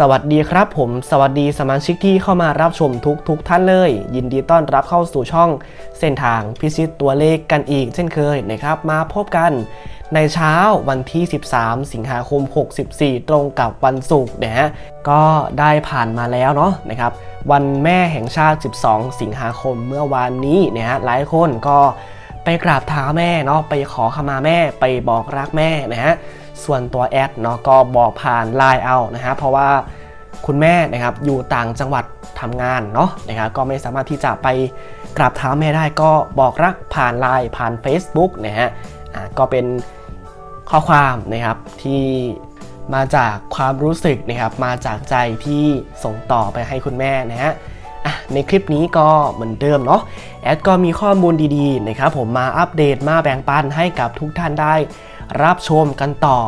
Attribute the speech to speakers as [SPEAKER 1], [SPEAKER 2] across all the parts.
[SPEAKER 1] สวัสดีครับผม สวัสดีสมาชิกที่เข้ามารับชมทุกทุกท่านเลย ยินดีต้อนรับเข้าสู่ช่องเส้นทางพิชิตตัวเลขกันอีกเช่นเคยนะครับมาพบกันในเช้าวันที่ 13 สิงหาคม 64 ตรงกับวันศุกร์นะฮะก็ได้ผ่านมาแล้วเนาะนะครับวันแม่แห่งชาติ 12 สิงหาคมเมื่อวานนี้นี่ยฮะหลายคนก็ไปกราบเท้าแม่เนาะไปขอขมาแม่ไปบอกรักแม่นะฮะ ส่วนตัวแอดเนาะก็บอกผ่านไลน์เอานะฮะเพราะว่าคุณแม่นะครับอยู่ต่างจังหวัดทำงานเนาะนะครับก็ไม่สามารถที่จะไปกราบเท้าแม่ได้ก็บอกรักผ่านไลน์ผ่าน Facebook นะฮะอ่าก็เป็นข้อความนะครับที่มาจากความรู้สึกนะครับมาจากใจที่ส่งต่อไปให้คุณแม่นะฮะในคลิปนี้ก็เหมือนเดิมเนาะแอดก็มีข้อมูลดีๆนะครับผมมาอัปเดตมาแบ่งปันให้กับทุกท่านได้ รับชมกันต่อ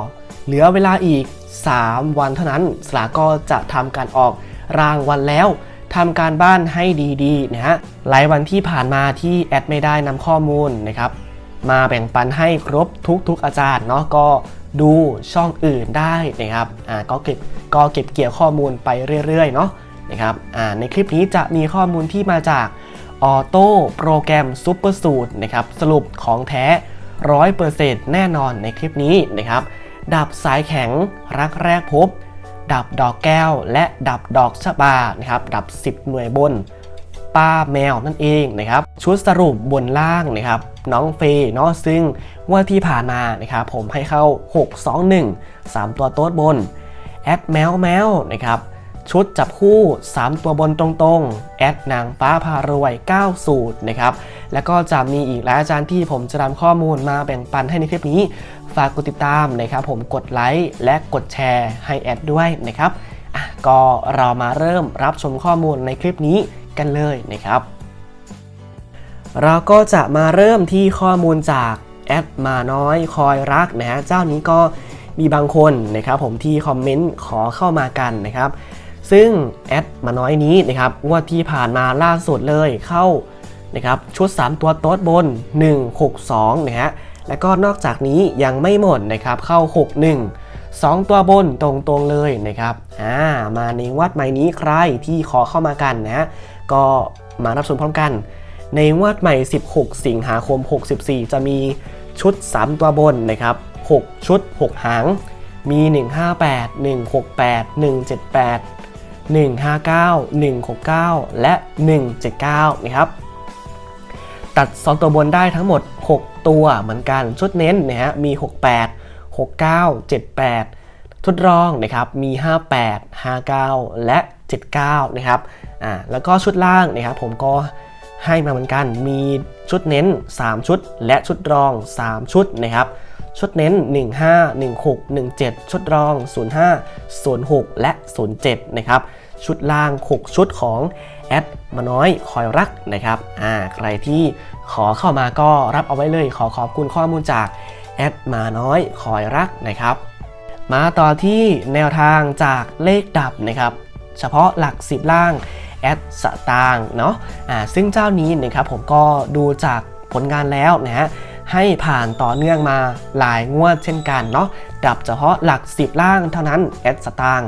[SPEAKER 1] เหลือเวลาอีก 3 วันเท่านั้นสลากก็จะทำการออกรางวัลแล้วทำการบ้านให้ดีๆนะฮะหลายวันที่ผ่านมาที่แอดไม่ได้นำข้อมูลนะครับ มาแบ่งปันให้ครบทุกๆอาจารย์เนาะก็ดูช่องอื่นได้นะครับอ่าก็เก็บก็เก็บเกี่ยวข้อมูลไปเรื่อยๆเนาะนะครับอ่าในคลิปนี้จะมีข้อมูลที่มาจากออโต้โปรแกรมซูเปอร์สูตรนะครับสรุปของแท้ 100%แน่นอนในคลิปนี้นะครับ ดับสายแข็งรักแรกพบ ดับดอกแก้ว และดับดอกชะบานะครับ ดับ 10 หน่วยบน ป้าแมวนั่นเองนะครับ ชุดสรุปบนล่างนะครับ น้องเฟย์เนาะซึ่งงว่าที่ผ่านมานะครับผมให้เข้า 6 2 1 3 ตัวโต๊ดบน แอดแมวแมวนะครับชุดจับคู่ 3 ตัวบนตรงๆ แอดนางฟ้าพารวย 9 สูตรนะครับ แล้วก็จะมีอีกหลายอาจารย์ที่ผมจะนำข้อมูลมาแบ่งปันให้ในคลิปนี้ ฝากกดติดตามนะครับผมกดไลค์และกดแชร์ให้แอดด้วยนะครับก็เรามาเริ่มรับชมข้อมูลในคลิปนี้กันเลยนะครับ เราก็จะมาเริ่มที่ข้อมูลจากแอดมาน้อยคอยรักนะฮะเจ้านี้ก็มีบางคนนะครับผมที่คอมเมนต์ขอเข้ามากันนะครับ ซึ่งแอดมาน้อยนี้นะครับงวดที่ผ่านมาล่าสุดเลยเข้า นะครับชุด 3 ตัวโต๊ดบน 162 นะฮะแล้วก็นอกจากนี้ยังไม่หมดนะครับเข้า 61 2 ตัวบนตรงๆเลยนะครับอ่ามาในวัดใหม่นี้ใครที่ขอเข้ามากันนะฮะก็มารับชมพร้อมกัน ในงวดใหม่ 16 สิงหาคม 64 จะมีชุด 3 ตัวบนนะครับ 6 ชุด 6 หาง มี 158 168 178 159 169 และ 179 นะครับ ตัด2ตัวบนได้ทั้งหมด 6 ตัวเหมือนกัน ชุดเน้นนะฮะมี 68 69 78 ชุดรองนะครับมี 58 59 และ 79 นะครับอ่าแล้วก็ชุดล่างนะครับผมก็ให้มาเหมือนกัน มีชุดเน้น 3 ชุด และชุดรอง 3 ชุดนะครับ ชุดเน้น 15 16 17 ชุดรอง 05 06 และ 07 นะครับ ชุดล่าง 6 ชุดของ แอดมาน้อยคอยรักนะครับอ่าใครที่ขอเข้ามาก็รับเอาไว้เลย ขอขอบคุณข้อมูลจากแอดมาน้อยคอยรักนะครับ มาต่อที่แนวทางจากเลขดับนะครับ เฉพาะหลัก 10 ล่างแอดสตางเนาะอ่าซึ่งเจ้านี้นะครับผมก็ดูจากผลงานแล้วนะฮะให้ผ่านต่อเนื่องมาหลายงวดเช่นกันเนาะดับเฉพาะหลัก 10 ล่างเท่านั้นแอดสตาง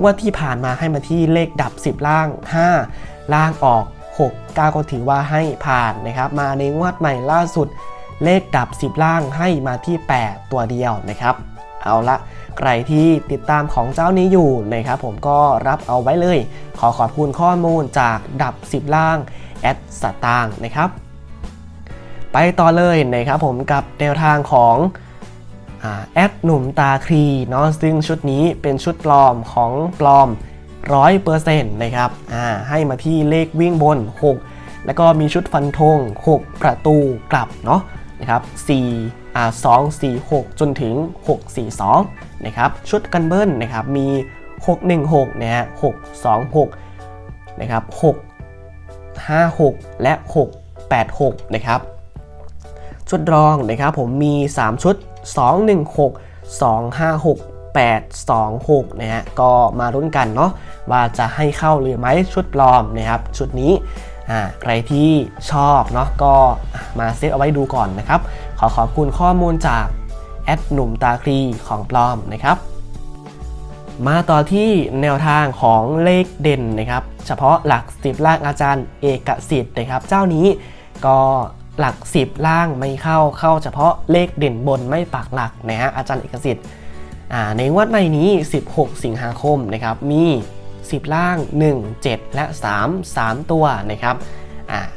[SPEAKER 1] งวดที่ผ่านมาให้มาที่เลขดับ 10 ล่าง 5 ล่างออก 6 9 ก็ถือว่าให้ผ่านนะครับ มาในงวดใหม่ล่าสุด เลขดับ 10 ล่างให้มาที่ 8 ตัวเดียวนะครับ เอาละใครที่ติดตามของเจ้านี้อยู่นะครับ ผมก็รับเอาไว้เลย ขอขอบคุณข้อมูลจากดับ 10 ล่างแอดสตางค์นะครับ ไปต่อเลยนะครับผมกับแนวทางของอแอดหนุ่มตาครีเนาะซึ่งชุดนี้เป็นชุดปลอมของปลอม 100%นะครับอ่าให้มาที่เลขวิ่งบน 6 แล้วก็มีชุดฟันธง6 ประตูกลับเนาะนะครับ4อ่า2 4 6 จนถึง 6 4 2นะครับชุดกันเบิ้ลนะครับมี 616นะฮะ6 2 6นะครับ6 5 6 และ 6 8 6นะครับชุดรองนะครับผมมี 3 ชุด 2 1 8 2 6นะฮะก็มาลุ้นกันเนาะว่าจะให้เข้าหรือไม่ชุดปลอมนะครับชุดนี้ใครที่ชอบเนาะก็มาเซตเอาไว้ดูก่อนนะครับ ขอขอบคุณข้อมูลจากแอดหนุ่มตาคลีของปลอมนะครับ มาต่อที่แนวทางของเลขเด่นนะครับ เฉพาะหลักสิบล่างอาจารย์เอกสิทธิ์นะครับ เจ้านี้ก็หลักสิบล่างไม่เข้าเข้าเฉพาะเลขเด่นบนไม่ปักหลักนะฮะอาจารย์เอกสิทธิ์ ในงวดใหม่นี้ 16 สิงหาคมนะครับมี 10 ล่าง 1 7 และ 3 3 ตัวนะครับ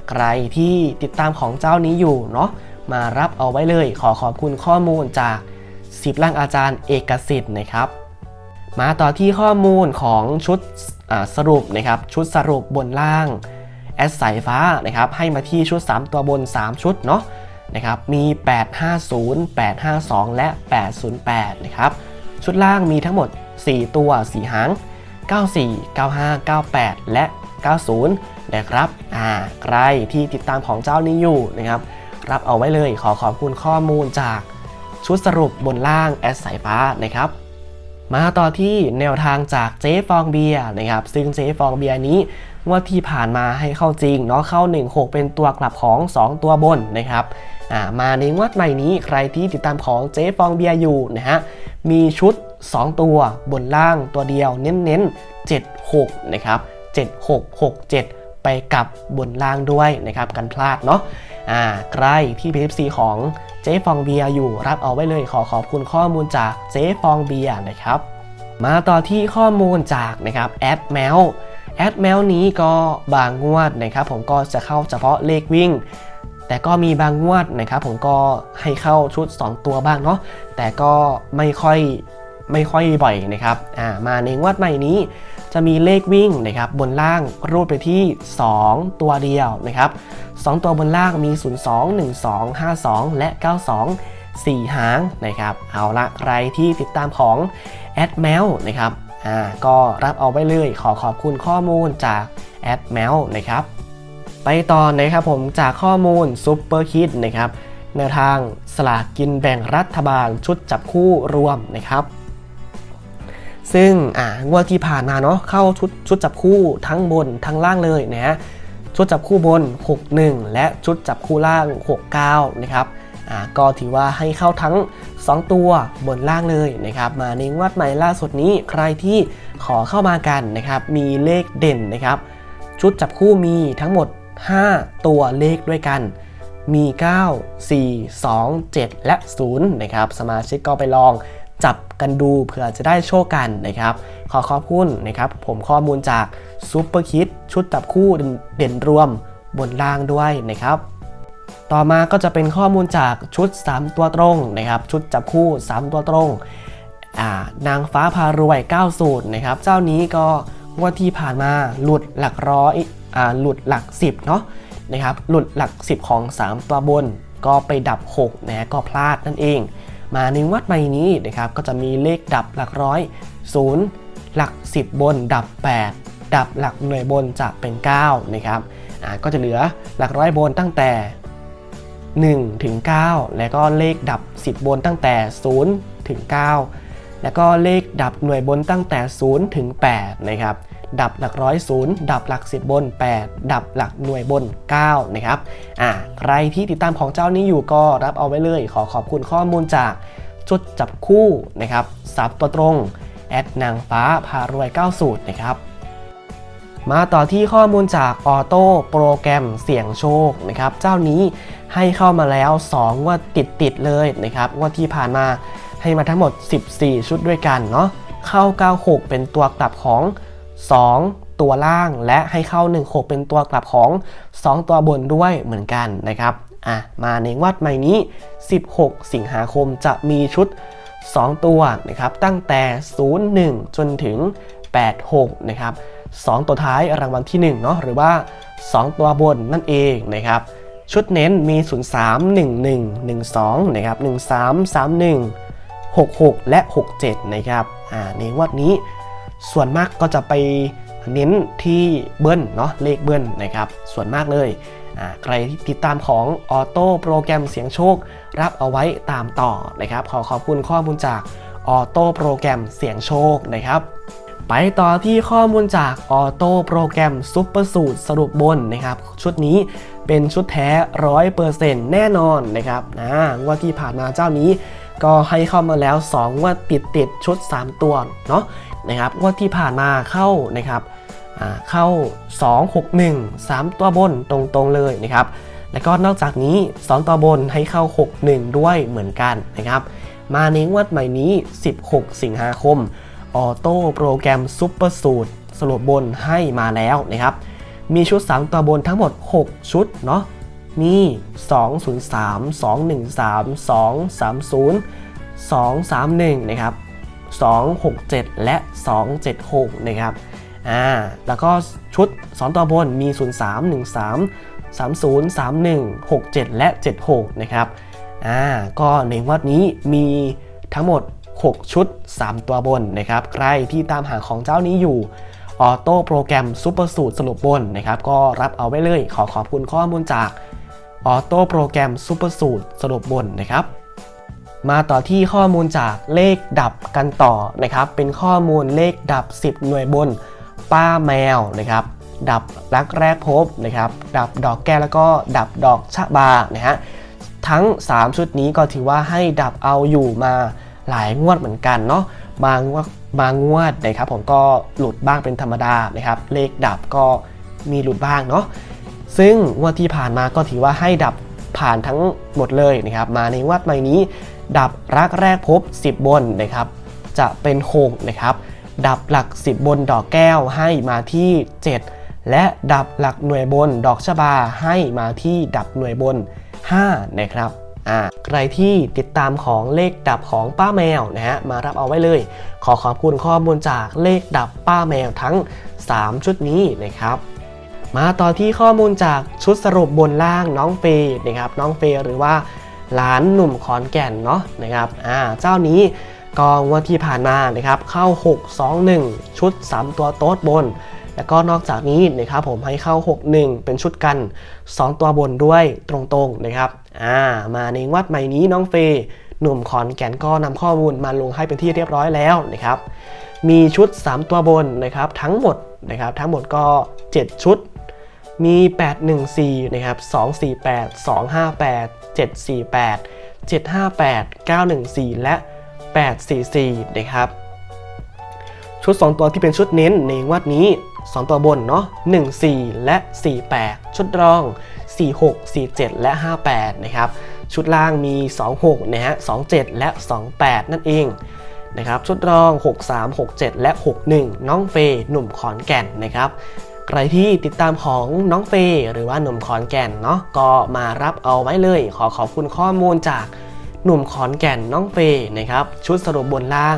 [SPEAKER 1] ใครที่ติดตามของเจ้านี้อยู่เนาะมารับเอาไว้เลยขอขอบคุณข้อมูลจาก 10 ล่างอาจารย์เอกสิทธิ์นะครับ มาต่อที่ข้อมูลของชุดสรุปนะครับชุดสรุปบนล่างแอดสายฟ้านะครับให้มาที่ชุด 3 ตัวบน 3 ชุดเนาะนะครับมี 850 852 และ 808 นะครับ ชุดล่างมีทั้งหมด 4 ตัว 4 หาง 94 95 98 และ 90 นะครับอ่าใครที่ติดตามของเจ้านี้อยู่นะครับ รับเอาไว้เลยขอขอบคุณข้อมูลจากชุดสรุปบนล่างแอดสายฟ้านะครับมาต่อที่แนวทางจากเจ๊ฟองเบียนะครับ ซึ่งเจ๊ฟองเบียนี้ว่าที่ผ่านมาให้เข้าจริงเนาะเข้า 16 เป็นตัวกลับของ 2 ตัวบนนะครับอ่ามาในงวดใหม่นี้ใครที่ติดตามของเจ๊ฟองเบียอยู่นะฮะ มีชุด 2 ตัวบนล่างตัวเดียวเน้นๆ 76 นะครับ 7667 ไปกับบนล่างด้วยนะครับกันพลาดเนาะอ่าใครที่เป็น FC ของเจ๊ฟองเบียร์อยู่รับเอาไว้เลยขอขอบคุณข้อมูลจากเจ๊ฟองเบียร์นะครับมาต่อที่ข้อมูลจากนะครับแอดแมวแอดแมวนี้ก็บางงวดนะครับผมก็จะเข้าเฉพาะเลขวิ่ง แต่ก็มีบางงวดนะครับผมก็ให้เข้าชุด 2 ตัวบ้างเนาะแต่ก็ไม่ค่อยไม่ค่อยบ่อยนะครับอ่ามาในงวดใหม่นี้ จะมีเลขวิ่งนะครับบนล่างรูดไปที่ 2 ตัวเดียวนะครับ 2 ตัวบนล่างมี 02 12 52 และ 92 4 หางนะครับ เอาละใครที่ติดตามของแอดแมวนะครับอ่าก็รับเอาไว้เลยขอขอบคุณข้อมูลจากแอดแมวนะครับ ไปต่อนะครับผมจากข้อมูลซุปเปอร์คิดนะครับแนวทางสลากกินแบ่งรัฐบาลชุดจับคู่รวมนะครับ ซึ่งอ่างวดที่ผ่านมาเนาะเข้าชุดชุดจับคู่ทั้งบนทั้งล่างเลยนะฮะชุดจับคู่บน 61 และชุดจับคู่ล่าง 69 นะครับอ่าก็ถือว่าให้เข้าทั้ง 2 ตัวบนล่างเลยนะครับ มาในงวดใหม่ล่าสุดนี้ใครที่ขอเข้ามากันนะครับ มีเลขเด่นนะครับ ชุดจับคู่มีทั้งหมด 5 ตัวเลขด้วยกัน มี 9 4 2 7 และ 0 นะครับ สมาชิกก็ไปลองจับกันดูเผื่อจะได้โชคกันนะครับ ขอขอบคุณนะครับ ผมข้อมูลจากซูเปอร์คิดชุดจับคู่เด่นรวมบนล่างด้วยนะครับ ต่อมาก็จะเป็นข้อมูลจากชุด 3 ตัวตรงนะครับ ชุดจับคู่ 3 ตัวตรงนางฟ้าพารวย 9 สูตรนะครับ เจ้านี้ก็งวดที่ผ่านมาหลุดหลักร้อย หลุดหลัก 10เนาะนะครับหลุดหลัก 10 ของ 3 ตัวบนก็ไปดับ6นะก็พลาดนั่นเอง มาในวัดใหม่นี้นะครับก็จะมีเลขดับหลักร้อย0หลัก 10 บนดับ 8 ดับหลักหน่วยบนจะเป็น9นะครับก็จะเหลือหลักร้อยบนตั้งแต่ 1 ถึง 9 แล้วก็เลขดับ 10 บนตั้งแต่ 0 ถึง 9 แล้วก็เลขดับหน่วยบนตั้งแต่ 0 ถึง8นะครับ ดับหลักร้อยศูนย์ดับหลัก10บน 8 ดับหลักหน่วยบน 9 นะครับอ่าใครที่ติดตามของเจ้านี้อยู่ก็รับเอาไว้เลย ขอขอบคุณข้อมูลจากชุดจับคู่นะครับสับตัวตรงแอดนางฟ้าพารวย 9 สูตรนะครับมาต่อที่ข้อมูลจากออโต้โปรแกรมเสี่ยงโชคนะครับเจ้านี้ให้เข้ามาแล้ว 2 งว่าติดติดเลยนะครับงว่าที่ผ่านมาให้มาทั้งหมด 14 ชุดด้วยกันเนาะเข้า 96 เป็นตัวกลับของ 2 ตัวล่างและให้เข้า 16 เป็นตัวกลับของ 2 ตัวบนด้วยเหมือนกันนะครับอะมาในวัดใหม่นี้ 16 สิงหาคมจะมีชุด 2 ตัวนะครับตั้งแต่ 01 จนถึง 86 นะครับ 2 ตัวท้ายรางวัลที่1เนาะหรือว่า 2 ตัวบนนั่นเองนะครับชุดเน้นมี 03 11 12 นะครับ 13 31 66 และ 67 นะครับ อ่า ในงวดนี้ ส่วนมากก็จะไปเน้นที่เบิ้ลเนาะเลขเบิ้ลนะครับ ส่วนมากเลยใครติดตามของออโต้โปรแกรมเสียงโชครับเอาไว้ตามต่อนะครับ ขอขอบคุณข้อมูลจากออโต้โปรแกรมเสียงโชคนะครับ ไปต่อที่ข้อมูลจากออโต้โปรแกรมซุปเปอร์สูตรสรุปบนนะครับ ชุดนี้เป็นชุดแท้ร้อยเปอร์เซ็นต์แน่นอนนะครับนะงว่าที่ผ่านมาเจ้านี้ ก็ให้เข้ามาแล้ว2งว่าติดติดชุด 3 ตัวเนาะนะครับงว่าที่ผ่านมาเข้านะครับอ่าเข้า 2 6 1 3 ตัวบนตรงๆเลยนะครับแล้วก็นอกจากนี้ 2 ตัวบนให้เข้า 6 1 ด้วยเหมือนกันนะครับมาในงวดใหม่นี้ 16 สิงหาคมออโต้โปรแกรมซุปเปอร์สูตรสรุปบนให้มาแล้วนะครับมีชุด 3 ตัวบนทั้งหมด 6 ชุดเนาะ มี 203 213 230 231 นะครับ 267 และ 276 นะครับ อ่า แล้วก็ชุด2ตัวบนมี 03 13 30 31 67 และ 76 นะครับ อ่า ก็ในงวัดนี้มีทั้งหมด 6 ชุด 3 ตัวบนนะครับ ใครที่ตามหาของเจ้านี้อยู่ออโต้โปรแกรมซูเปอร์สูตรสรุปบนนะครับ ก็รับเอาไว้เลย ขอขอบคุณข้อมูลจาก ออโต้โปรแกรมซูเปอร์สูตรสรุปบนนะครับ มาต่อที่ข้อมูลจากเลขดับกันต่อนะครับ เป็นข้อมูลเลขดับ 10 หน่วยบน ป้าแมวนะครับ ดับรักแรกพบนะครับ ดับดอกแก้วแล้วก็ดับดอกชะบานะฮะทั้ง 3 ชุดนี้ก็ถือว่าให้ดับเอาอยู่มาหลายงวดเหมือนกันเนาะบางงวดบางงวดนะครับผมก็หลุดบ้างเป็นธรรมดานะครับ เลขดับก็มีหลุดบ้างเนาะ ซึ่งงวดที่ผ่านมาก็ถือว่าให้ดับผ่านทั้งหมดเลยนะครับมาในงวดใหม่นี้ ดับรักแรกพบ 10 บนนะครับจะเป็น6นะครับดับหลัก 10 บนดอกแก้วให้มาที่ 7 และดับหลักหน่วยบนดอกชะบาให้มาที่ดับหน่วยบน 5 นะครับใครที่ติดตามของเลขดับของป้าแมวนะฮะมารับเอาไว้เลย ขอขอบคุณข้อมูลจากเลขดับป้าแมวทั้ง 3 ชุดนี้นะครับ มาต่อที่ข้อมูลจากชุดสรุปบนล่างน้องเฟย์นะครับน้องเฟย์หรือว่าหลานหนุ่มขอนแก่นเนาะนะครับอ่าเจ้านี้กองวันที่ผ่านมานะครับเข้า 6 2 1 ชุด 3 ตัวโต๊ดบน แล้วก็นอกจากนี้นะครับผมให้เข้า 6 1 เป็นชุดกัน 2 ตัวบนด้วยตรงๆนะครับอ่ามาในวัดใหม่นี้น้องเฟย์หนุ่มขอนแก่นก็นำข้อมูลมาลงให้เป็นที่เรียบร้อยแล้วนะครับมีชุด 3 ตัวบนนะครับทั้งหมดนะครับทั้งหมดก็ 7 ชุด มี 814 นะครับ 248 258 748 758 914 และ 844 นะครับ ชุด 2 ตัวที่เป็นชุดเน้นในงวัดนี้ 2 ตัวบนเนาะ14 และ 48 ชุดรอง 46 47 และ 58 นะครับ ชุดล่างมี 26 นะฮะ 27 และ 28 นั่นเองนะครับ ชุดรอง 63 67 และ 61 น้องเฟยหนุ่มขอนแก่นนะครับ ใครที่ติดตามของน้องเฟย์หรือว่าหนุ่มขอนแก่นเนาะก็มารับเอาไว้เลย ขอขอบคุณข้อมูลจากหนุ่มขอนแก่นน้องเฟย์นะครับ ชุดสรุปบนล่าง